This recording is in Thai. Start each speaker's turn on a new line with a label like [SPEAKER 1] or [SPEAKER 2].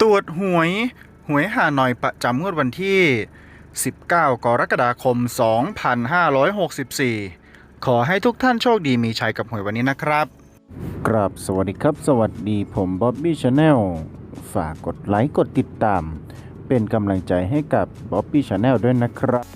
[SPEAKER 1] ตรวจหวย หวยหาหน่อยประจำงวดวันที่ 19 กรกฎาคม 2564 ขอให้ทุกท่านโชคดีมีชัยกับหวยวันนี้นะครับ
[SPEAKER 2] กราบสวัสดีครับ สวัสดีผมบ๊อบบี้ชาแนลฝากกดไลค์กดติดตาม เป็นกำลังใจให้กับบ๊อบบี้ชาแนลด้วยนะครับ